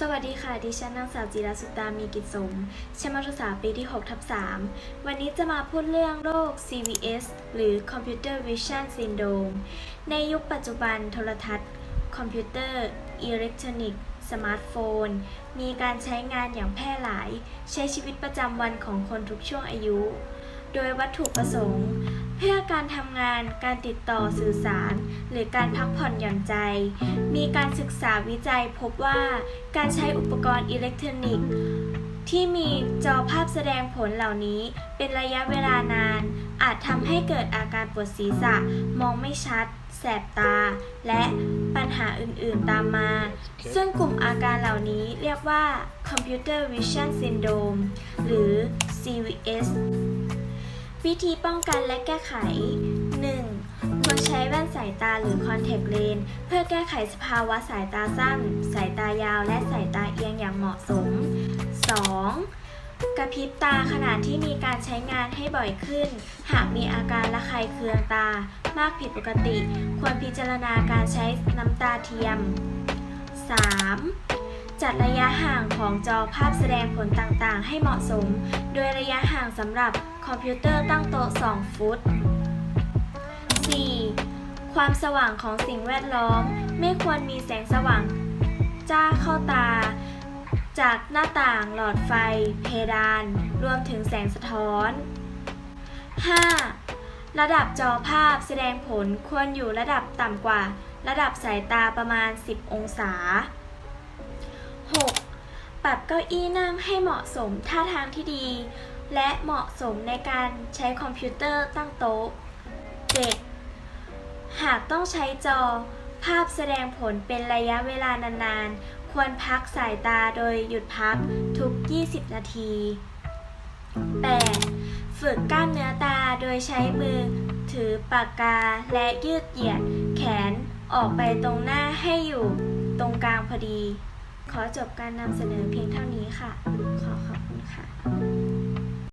สวัสดีค่ะ ดิฉันนางสาวจิราสุตามีกิจสมชั้นมัธยมศึกษาปีที่6ทับ3วันนี้จะมาพูดเรื่องโรค CVS หรือ Computer Vision Syndrome ในยุคปัจจุบันโทรทัศน์ คอมพิวเตอร์ อิเล็กทรอนิกส์ สมาร์ทโฟน มีการใช้งานอย่างแพร่หลาย ใช้ชีวิตประจำวันของคนทุกช่วงอายุ โดยวัตถุประสงค์ เพื่อการทำงาน การติดต่อสื่อสาร หรือการพักผ่อนหย่อนใจ มีการศึกษาวิจัยพบว่าการใช้อุปกรณ์อิเล็กทรอนิกส์ ที่มีจอภาพแสดงผลเหล่านี้ เป็นระยะเวลานาน อาจทำให้เกิดอาการปวดศีรษะ มองไม่ชัด แสบตา และปัญหาอื่นๆตามมา ซึ่งกลุ่มอาการเหล่านี้เรียกว่า Computer Vision Syndrome หรือ CVS วิธีป้องกันและแก้ไข 1. ควรใช้แว่นสายตาหรือ contact lens เพื่อแก้ไขสภาวะสายตาสั้น สายตายาวและสายตาเอียงอย่างเหมาะสม 2. กระพริบตาขณะที่มีการใช้งานให้บ่อยขึ้น หากมีอาการระคายเคืองตามากผิดปกติ ควรพิจารณาการใช้น้ำตาเทียม 3. จัดระยะห่างของจอภาพแสดงผลต่างๆ ให้เหมาะสม โดยระยะห่างสำหรับคอมพิวเตอร์ตั้งโต๊ะ 2 ฟุต 4. ความสว่างของสิ่งแวดล้อม ไม่ควรมีแสงสว่าง จ้าเข้าตา จากหน้าต่างหลอดไฟ เพดาน รวมถึงแสงสะท้อน 5. ระดับจอภาพแสดงผลควรอยู่ระดับต่ำกว่า ระดับสายตาประมาณ 10 องศา ปรับเก้าอี้นั่งให้เหมาะสมท่าทางที่ดี และเหมาะสมในการใช้คอมพิวเตอร์ตั้งโต๊ะ 7. หากต้องใช้จอ ภาพแสดงผลเป็นระยะเวลานานๆ ควรพักสายตาโดยหยุดพักทุก 20 นาที 8. ฝึกกล้ามเนื้อตาโดยใช้มือ ถือปากกาและยืดเหยียด แขนออกไปตรงหน้าให้อยู่ตรงกลางพอดี ขอจบการนำเสนอเพียงเท่านี้ค่ะ ขอขอบคุณค่ะ